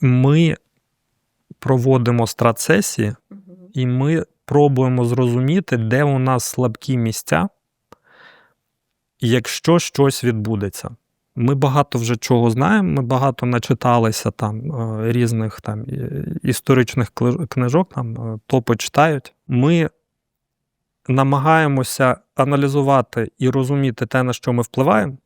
Ми проводимо стратсесії, і ми пробуємо зрозуміти, де у нас слабкі місця, якщо щось відбудеться. Ми багато вже чого знаємо, ми багато начиталися там е, різних там історичних книжок, там е, топи читають. Ми намагаємося аналізувати і розуміти те, на що ми впливаємо.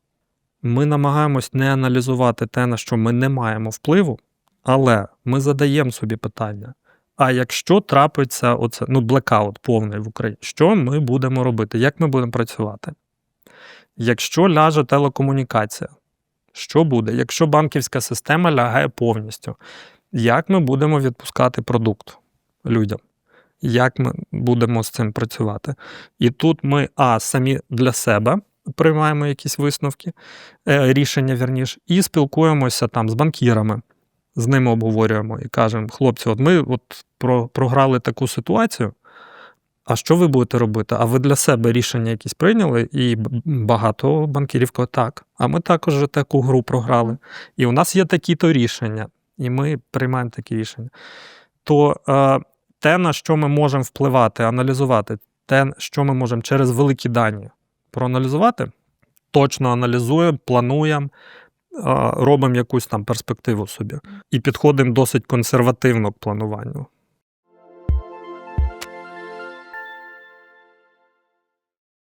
Ми намагаємось не аналізувати те, на що ми не маємо впливу, але ми задаємо собі питання: а якщо трапиться оце, ну, блекаут повний в Україні, що ми будемо робити? Як ми будемо працювати? Якщо ляже телекомунікація, що буде? Якщо банківська система лягає повністю, як ми будемо відпускати продукт людям? Як ми будемо з цим працювати? І тут ми, а, самі для себе приймаємо якісь висновки, е, рішення вірніше, і спілкуємося там з банкірами, з ними обговорюємо і кажемо: хлопці, от ми от про, програли таку ситуацію. А що ви будете робити? А ви для себе рішення якісь прийняли? І багато банкірів кажуть, так. А ми також таку гру програли. І у нас є такі-то рішення, і ми приймаємо такі рішення. То е, те, на що ми можемо впливати, аналізувати, те, що ми можемо через великі дані проаналізувати, точно аналізуємо, плануємо, робимо якусь там перспективу собі. І підходимо досить консервативно к плануванню.